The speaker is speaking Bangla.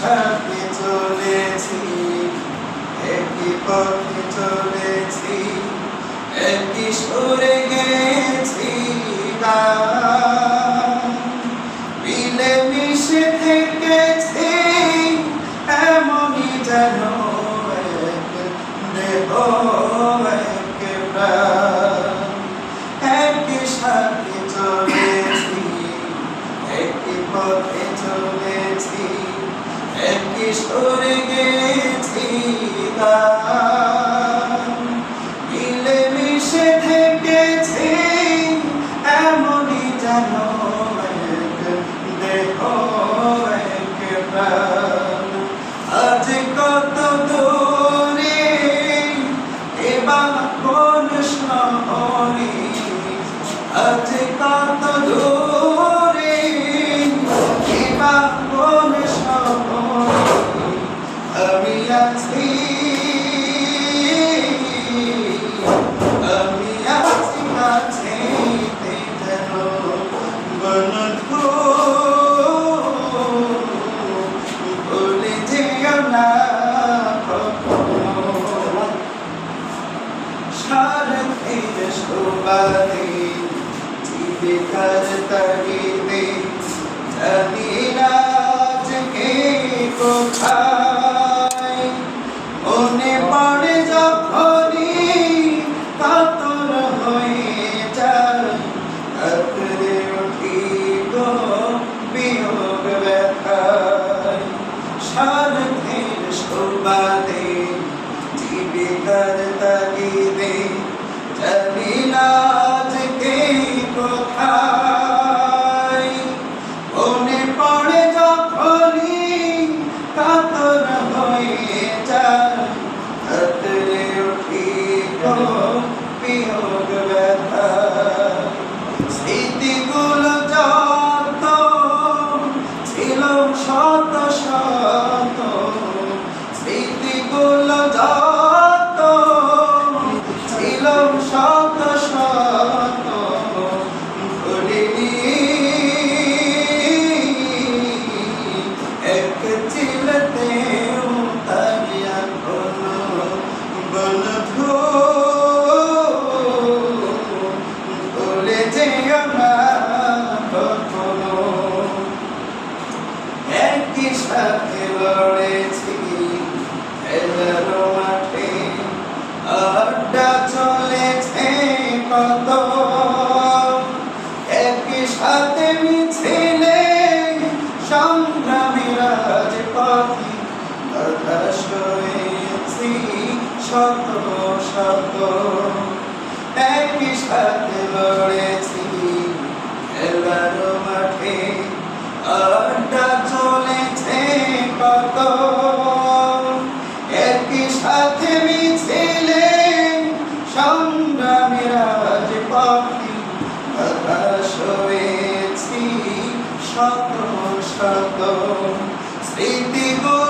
সাথে চলেছি একই পথে চলেছি একই সুরে গেছি গা is early. حالتي مشروباتي في بكرتك بي সাথে লড়েছি খেলার মাঠে আড্ডা চলেছে কত একই সাথে মিছিলে সংগ্রামের রাজপথে দরদাস হয়েছি শত শত একই সাথে লড়েছি খেলার মাঠে আড্ডা একই সাথে মিছিলে সংগ্রামের আজ পাখি হতাশ হয়েছি শত শত স্মৃতিগুলো